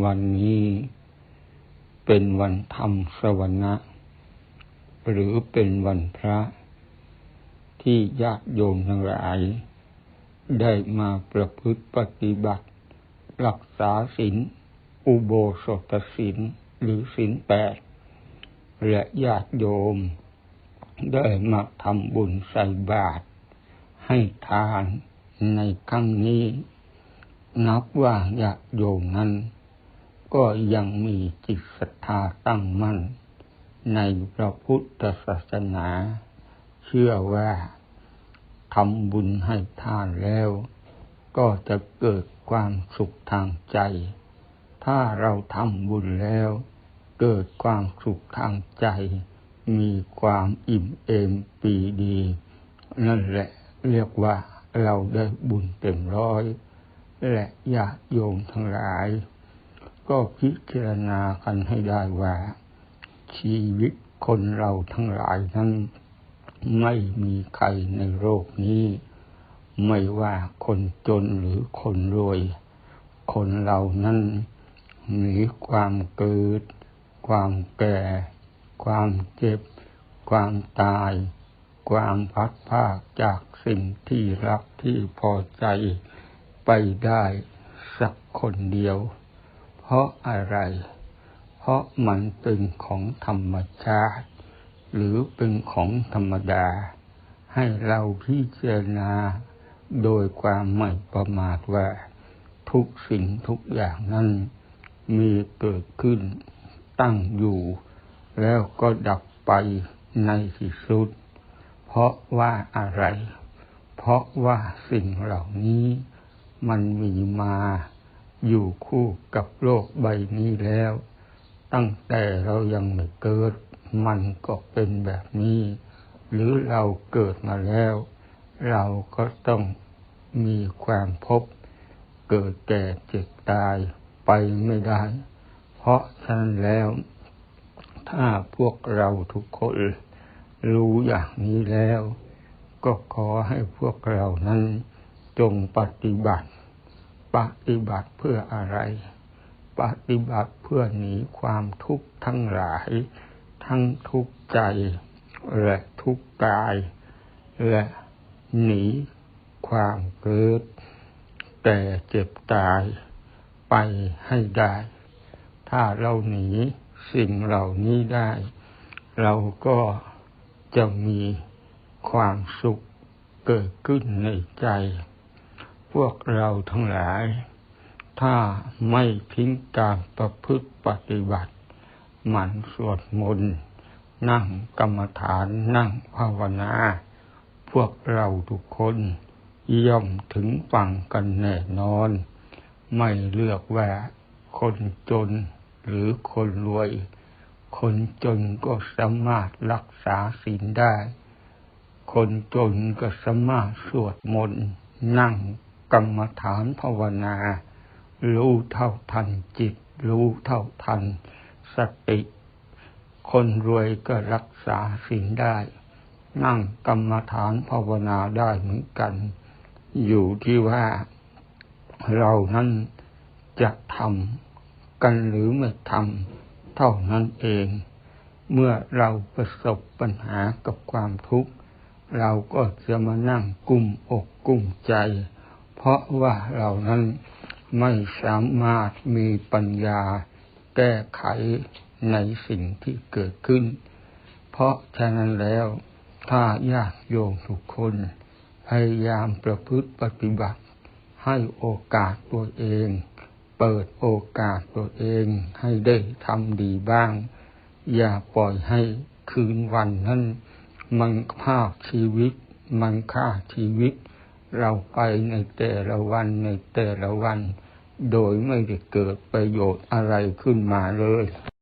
วันนี้เป็นวันธรรมสวนะหรือเป็นวันพระ ที่ญาติโยมทั้งหลาย ได้มาประพฤติปฏิบัติ รักษาศีลอุโบสถศีลหรือศีลแปดและญาติโยม ได้มาทำบุญใส่บาตรให้ทานในครั้งนี้ นับว่าญาติโยมนั้น ก็ยังมีจิตศรัทธาตั้งมั่น ในพระพุทธศาสนา เชื่อว่าทำบุญให้ทานแล้ว ก็จะเกิดความสุขทางใจ ถ้าเราทำบุญแล้ว เกิดความสุขทางใจ มีความอิ่มเอมปีดี นั่นแหละเรียกว่าเราได้บุญเต็มร้อย และญาติโยมทั้งหลาย ก็พิจารณากันให้ได้ว่า ชีวิตคนเราทั้งหลายนั้น ไม่มีใครในโลกนี้ ไม่ว่าคนจนหรือคนรวย คนเรานั้นมีความเกิด ความแก่ ความเจ็บ ความตาย ความพัดภาคจากสิ่งที่รักที่พอใจไปได้สักคนเดียว ราะอะไร เพราะมันเป็นของธรรมชาติ หรือเป็นของธรรมดา ให้เราพิจารณาโดยความไม่ประมาทว่า ทุกสิ่งทุกอย่างนั้น มีเกิดขึ้นตั้งอยู่ แล้วก็ดับไปในที่สุด เพราะว่าอะไร เพราะว่าสิ่งเหล่านี้มันมีมา อยู่คู่กับโลกใบนี้แล้ว ตั้งแต่เรายังไม่เกิด มันก็เป็นแบบนี้ หรือเราเกิดมาแล้ว เราก็ต้องมีความพบ เกิดแก่เจ็บตายไปไม่ได้ เพราะฉะนั้นแล้ว ถ้าพวกเราทุกคนรู้อย่างนี้แล้ว ก็ขอให้พวกเรานั้นจงปฏิบัติ ปฏิบัติเพื่ออะไร ปฏิบัติเพื่อหนีความทุกข์ทั้งหลาย ทั้งทุกข์ใจ และทุกข์กาย และหนีความเกิด แต่เจ็บตายไปให้ได้ ถ้าเราหนีสิ่งเหล่านี้ได้ เราก็จะมีความสุขเกิดขึ้นในใจ พวกเราทั้งหลาย ถ้าไม่ทิ้งการประพฤติปฏิบัติ หมั่นสวดมนต์นั่งกรรมฐานนั่งภาวนา พวกเราทุกคนย่อมถึงฝั่งกันแน่นอน ไม่เลือกว่าคนจนหรือคนรวย คนจนก็สามารถรักษาศีลได้ คนจนก็สามารถสวดมนต์นั่ง กรรมฐานภาวนา รู้เท่าทันจิต รู้เท่าทัน สติ คนรวยก็รักษาศีลได้ นั่งกรรมฐานภาวนาได้เหมือนกัน อยู่ที่ว่าเรานั้นจะทำกันหรือไม่ทำเท่านั้นเอง เมื่อเราประสบปัญหากับความทุกข์ เราก็จะมานั่งกุ้มอกกุ้มใจ เพราะว่าเรานั้นไม่สามารถมีปัญญาแก้ไขในสิ่งที่เกิดขึ้น เพราะฉะนั้นแล้วถ้าญาติโยมทุกคนพยายามประพฤติปฏิบัติ ให้โอกาสตัวเอง เปิดโอกาสตัวเองให้ได้ทำดีบ้าง อย่าปล่อยให้คืนวันนั้น มันภาคชีวิต มันฆ่าชีวิต เราไปในแต่ละวันในแต่ละวัน โดยไม่ได้เกิดประโยชน์อะไรขึ้นมาเลย